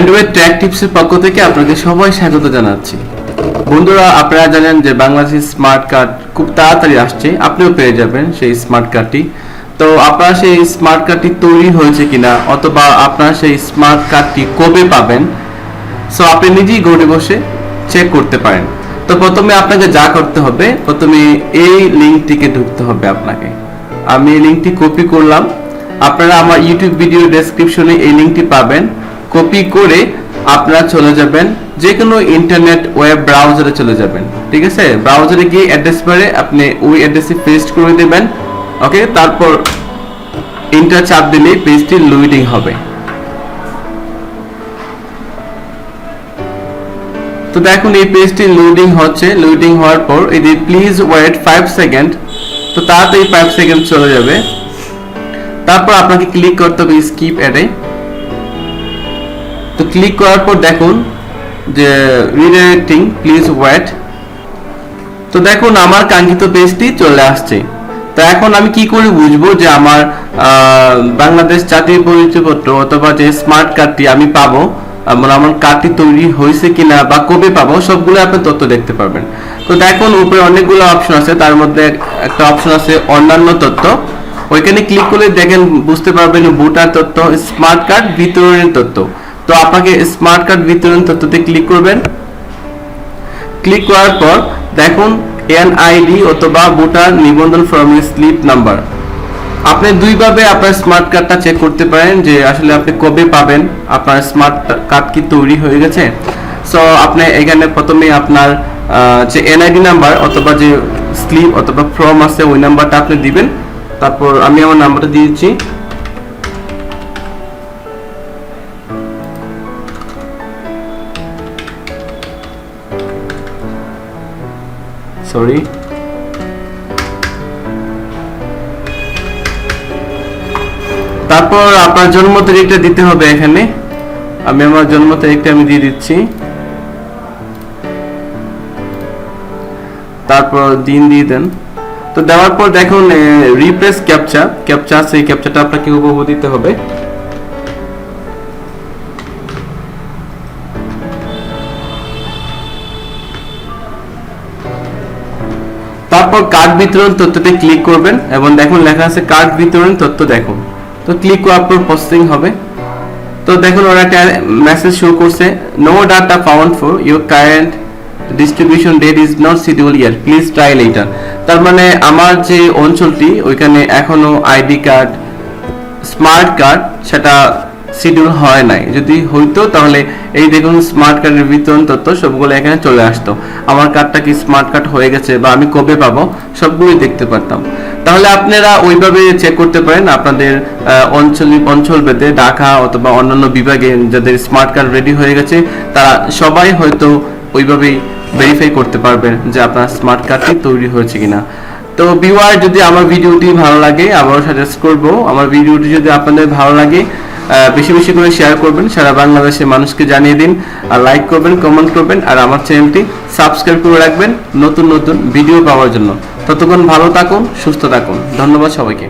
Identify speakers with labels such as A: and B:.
A: Android track টিপসের পক্ষ থেকে আপনাকে সবাই স্বাগত জানাচ্ছি। বন্ধুরা, আপনারা জানেন যে বাংলাদেশের স্মার্ট কার্ড খুব তাড়াতাড়ি আসছে। আপনিও পেয়ে যাবেন সেই স্মার্ট কার্ডটি তো আপনার সেই স্মার্ট কার্ডটি তৈরি হয়েছে কিনা অথবা আপনার সেই স্মার্ট কার্ডটি কবে পাবেন সো আপনি নিজেই ঘরে বসে চেক করতে পারেন। তো প্রথমে আপনাকে যা করতে হবে, প্রথমে এই লিঙ্কটিকে ঢুকতে হবে আপনাকে। আমি এই লিঙ্কটি কপি করলাম। আপনারা আমার ইউটিউব ভিডিও ডেসক্রিপশনে এই লিঙ্কটি পাবেন। কপি করে আপনারা চলে যাবেন যে কোনো ইন্টারনেট ওয়েব ব্রাউজারে চলে যাবেন, ঠিক আছে? ব্রাউজারে গিয়ে অ্যাড্রেস বারে আপনি ওই অ্যাড্রেসে পেস্ট করে দেবেন ওকে তারপর ইন্টার চাপ দিলেই পেজটি লোডিং হবে। তো দেখুন, এই পেজটি লোডিং হচ্ছে লোডিং হওয়ার পর এই প্লিজ ওয়েট ফাইভ সেকেন্ড তো তাড়াতাড়ি ফাইভ সেকেন্ড চলে যাবে। তারপর আপনাকে ক্লিক করতে হবে স্কিপ অ্যাডে তো ক্লিক করার পর দেখুন যে রিডাইরেক্টিং প্লিজ ওয়েট তো দেখুন আমার কাঙ্ক্ষিত পেজটি চলে আসছে। তো এখন আমি কি করে বুঝব যে আমার বাংলাদেশ জাতীয় পরিচয়পত্র অথবা যে স্মার্ট কার্ডটি আমি পাবো মানে আমার কার্ডটি তৈরি হয়েছে কিনা বা কবে পাবো, সবগুলো আপনি তথ্য দেখতে পারবেন। তো দেখুন উপরে অনেকগুলো অপশন আছে, তার মধ্যে একটা অপশন আছে অন্যান্য তথ্য। ওইখানে ক্লিক করলে দেখেন বুঝতে পারবেন ভোটার তথ্য স্মার্ট কার্ড বিতরণের তথ্য। তো আপনাকে স্মার্ট কার্ড বিতরণ তথ্যতে ক্লিক করবেন। ক্লিক করার পর দেখুন এনআইডি অথবা ভোটার নিবন্ধন ফর্মের স্লিপ নাম্বার আপনি দুইভাবে আপনার স্মার্ট কার্ডটা চেক করতে পারেন যে আসলে আপনি কবে পাবেন। আপনার স্মার্ট কার্ড কি তৈরি হয়ে গেছে। সো আপনি এখানে প্রথমে আপনার যে এনআইডি নাম্বার অথবা যে স্লিপ অথবা ফর্ম আছে, ওই নাম্বারটা আপনি দিবেন। তারপর আমি আমার নাম্বারটা দিয়েছি। সরি তারপর আপনার জন্ম তারিখটা দিতে হবে এখানে। আমি আমার জন্ম তারিখটা আমি দিয়ে দিচ্ছি। তারপর দিন দিয়ে দেন। তো দেওয়ার পর দেখুন রিপ্লেস ক্যাপচা ক্যাপচা সেই ক্যাপচাটা আপনাকে উপভোগ দিতে হবে। তারপর কার্ড বিতরণ তথ্যতে ক্লিক করবেন এবং দেখুন লেখা আছে কার্ড বিতরণ তথ্য দেখুন। তো ক্লিক করার পর প্রসেসিং হবে। তো দেখুন ওরা একটা মেসেজ শো করছে no data found for your current distribution date is not schedule year please try later তার মানে আমার যে অঞ্চলটি, ওইখানে এখনও আইডি কার্ড স্মার্ট কার্ড সেটা শিডিউল হয় নাই। যদি হইতো তাহলে এই দেখুন স্মার্ট কার্ডের বিতরণ তথ্য সবগুলো এখানে চলে আসতো। আমার কার্ডটা কি স্মার্ট কার্ড হয়ে গেছে বা আমি কবে পাবো সবগুলোই দেখতে পারতাম। তাহলে আপনারা ওইভাবে চেক করতে পারেন আপনাদের আহ, অঞ্চলিক অঞ্চল ভেদে ঢাকা অথবা অন্যান্য বিভাগে যাদের স্মার্ট কার্ড রেডি হয়ে গেছে তারা সবাই হয়তো ওইভাবেই ভেরিফাই করতে পারবেন যে আপনার স্মার্ট কার্ডটি তৈরি হয়েছে কিনা। তো ভিউয়ার যদি আমার ভিডিওটি ভালো লাগে আবারও সাজেস্ট করব আমার ভিডিওটি যদি আপনাদের ভালো লাগে বেশি বেশি করে শেয়ার করবেন। সারা বাংলাদেশের মানুষকে জানিয়ে দিন আর লাইক করবেন কমেন্ট করবেন আর আমার চ্যানেলটি সাবস্ক্রাইব করে রাখবেন নতুন নতুন ভিডিও পাওয়ার জন্য। ততক্ষণ ভালো থাকুন, সুস্থ থাকুন। ধন্যবাদ সবাইকে।